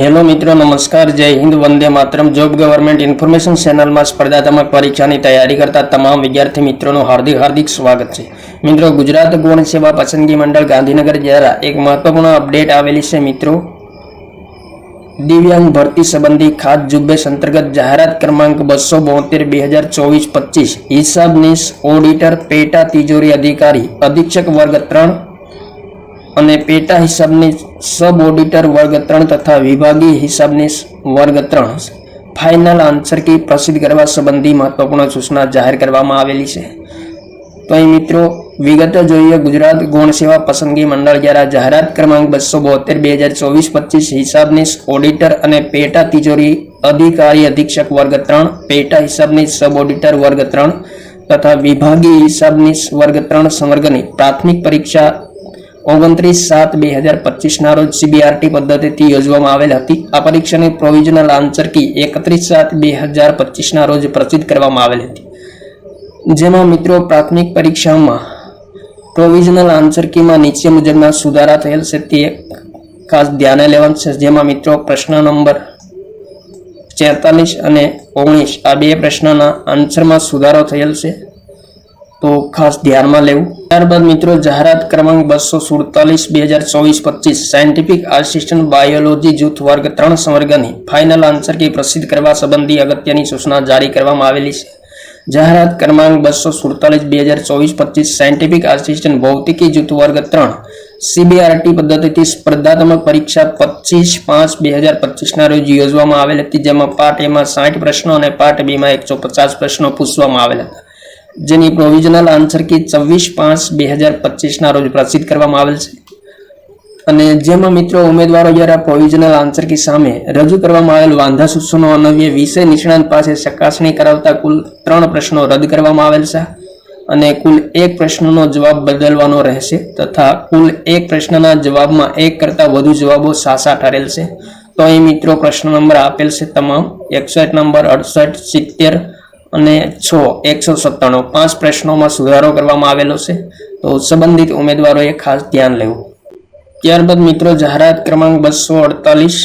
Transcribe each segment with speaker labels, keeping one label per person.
Speaker 1: Hello મિત્રો, નમસ્કાર, જય હિન્દ, વંદે માતરમ. જોબ ગવર્મેન્ટ ઇન્ફોર્મેશન ચેનલમાં સ્પર્ધાત્મક પરીક્ષાની તૈયારી કરતા તમામ વિદ્યાર્થી મિત્રોનું હાર્દિક હાર્દિક સ્વાગત છે. મિત્રો, ગુજરાત ગુણ સેવા પસંદગી મંડળ ગાંધીનગર દ્વારા એક મહત્વપૂર્ણ અપડેટ આવેલી છે મિત્રો. દિવ્યાંગ ભરતી સંબંધી ખાસ ઝુંબેશ અંતર્ગત જાહેરાત ક્રમાંક બસો બોતેર બે હજાર ચોવીસ પચીસ. હિસાબનીશ ઓડિટર પેટા તિજોરી અધિકારી અધિક્ષક વર્ગ ત્રણ અને પેટા હિસાબની સબ ઓડિટર વર્ગ ત્રણ તથા વિભાગીય હિસાબની વર્ગ ત્રણ. ફાઇનલ આન્સર કી પ્રસિદ્ધ કરવા સંબંધી મહત્વપૂર્ણ સૂચના જાહેર કરવામાં આવેલી છે. તો અહીં મિત્રો, વિગતો જોઈએ ગુજરાત ગૌણ સેવા પસંદગી મંડળ દ્વારા જાહેરાત ક્રમાંક બસો બોતેર બે હજાર ચોવીસ પચીસ હિસાબની ઓડિટર અને પેટા તિજોરી અધિકારી અધિક્ષક વર્ગ ત્રણ, પેટા હિસાબની સબ ઓડિટર વર્ગ ત્રણ તથા વિભાગીય હિસાબની વર્ગ ત્રણ સંવર્ગની પ્રાથમિક પરીક્ષા ઓગણત્રીસ સાત બે હજાર પચીસના રોજ સીબીઆરટી પદ્ધતિથી યોજવામાં આવેલ હતી. આ પરીક્ષાની પ્રોવિઝનલ આન્સર કી એકત્રીસ સાત બે હજાર પચીસના રોજ પ્રસિદ્ધ કરવામાં આવેલ હતી. જેમાં મિત્રો પ્રાથમિક પરીક્ષામાં પ્રોવિઝનલ આન્સર કીમાં નીચે મુજબના સુધારા થયેલ છે તે ખાસ ધ્યાને લેવાનું છે. જેમાં મિત્રો પ્રશ્ન નંબર છેતાલીસ અને ઓગણીસ આ બે પ્રશ્નના આન્સરમાં સુધારો થયેલ છે. તો ખાસ ધ્યાનમાં લેવું. ત્યારબાદ મિત્રો, જાહેરાત ક્રમાંક બસો સુડતાલીસ, બે હજાર ચોવીસ, પચીસ. સાયન્ટિફિક આસિસ્ટન્ટ બાયોલોજી જૂથ વર્ગ ત્રણ સંવર્ગની ફાઇનલ આન્સર કી પ્રસિદ્ધ કરવા સંબંધી અગત્યની સૂચના જારી કરવામાં આવેલી છે? જાહેરાત ક્રમાંક બસો સુડતાલીસ, બે હજાર ચોવીસ, પચીસ. સાયન્ટિફિક આસિસ્ટન્ટ ભૌતિકી જૂથ વર્ગ ત્રણ. સીબીઆરટી પદ્ધતિથી સ્પર્ધાત્મક પરીક્ષા પચીસ પાંચ, બે હજાર પચીસના રોજ યોજવામાં આવેલ હતી, જેમાં પાર્ટ એમાં સાઠ પ્રશ્નો અને પાર્ટ બીમાં એકસો પચાસ પ્રશ્નો પૂછવામાં આવેલ હતા. જેની પ્રોવિઝનલ આન્સર કી છવ્વીસ પાંચ બે હજાર પચીસના રોજ પ્રસિદ્ધ કરવામાં આવેલ છે. અને જેમાં મિત્રો ઉમેદવારો દ્વારા પ્રોવિઝનલ આન્સર કી સામે રજૂ કરવામાં આવેલ વાંધા, સૂચનો અનવ્ય વિષય નિષ્ણાંત પાસે ચકાસણી કરાવતા કુલ ત્રણ પ્રશ્નો રદ કરવામાં આવેલ છે અને કુલ એક પ્રશ્નનો જવાબ બદલવાનો રહેશે તથા કુલ એક પ્રશ્નના જવાબમાં એક કરતાં વધુ જવાબો સાસા ઠરેલ છે. તો અહીં મિત્રો પ્રશ્ન નંબર આપેલ છે તમામ એકસઠ નંબર અડસઠ સિત્તેર અને છ, એકસો સત્તાણું, પાંચ પ્રશ્નોમાં સુધારો કરવામાં આવેલો છે. તો સંબંધિત ઉમેદવારોએ ખાસ ધ્યાન લેવું. ત્યારબાદ મિત્રો, જાહેરાત ક્રમાંક બસો અડતાલીસ,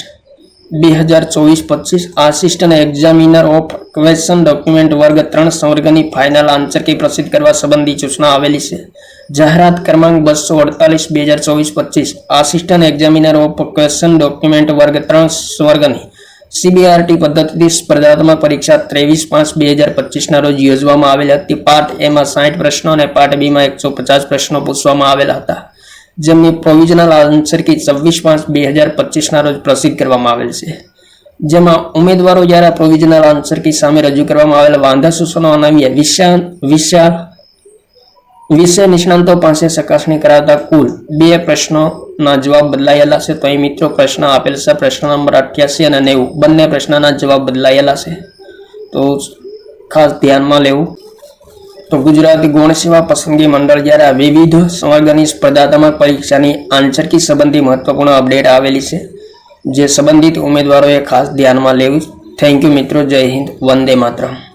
Speaker 1: બે હજાર ચોવીસ પચીસ assistant examiner of question document વર્ગ ત્રણ સંવર્ગની ફાઇનલ આન્સર કી પ્રસિદ્ધ કરવા સંબંધી સૂચના આવેલી છે. જાહેરાત ક્રમાંક બસો અડતાલીસ, બે હજાર ચોવીસ પચીસ assistant examiner of question document વર્ગ ત્રણ સ્વર્ગની સીબીઆરટી પદ્ધતિથી સ્પર્ધાત્મક પરીક્ષા ત્રેવીસ પાંચ બે હજાર પચીસના રોજ યોજવામાં આવેલ હતી. પાર્ટ એમાં સાઠ પ્રશ્નો અને પાર્ટ બીમાં એકસો પચાસ પ્રશ્નો પૂછવામાં આવેલા હતા. જેમની પ્રોવિઝનલ આન્સર કી છવ્વીસ પાંચ બે હજાર પચીસના રોજ પ્રસિદ્ધ કરવામાં આવેલ છે. જેમાં ઉમેદવારો દ્વારા પ્રોવિઝનલ આન્સર કી સામે રજૂ કરવામાં આવેલા વાંધા સૂચનો અનાવ્યા વિશાળ વિશાળ વિષય નિષ્ણાંતો પાસે ચકાસણી કરાવતા કુલ બે પ્રશ્નોના જવાબ બદલાયેલા છે. તો અહીં મિત્રો પ્રશ્ન આપેલ છે. પ્રશ્ન નંબર અઠ્યાસી અને નેવું. બંને પ્રશ્નના જવાબ બદલાયેલા છે. તો ખાસ ધ્યાનમાં લેવું. તો ગુજરાત ગૌણ સેવા પસંદગી મંડળ દ્વારા વિવિધ સંવર્ગની સ્પર્ધાત્મક પરીક્ષાની આંચરકી સંબંધી મહત્વપૂર્ણ અપડેટ આવેલી છે, જે સંબંધિત ઉમેદવારોએ ખાસ ધ્યાનમાં લેવું. થેન્ક યુ મિત્રો. જય હિન્દ. વંદે માતરમ.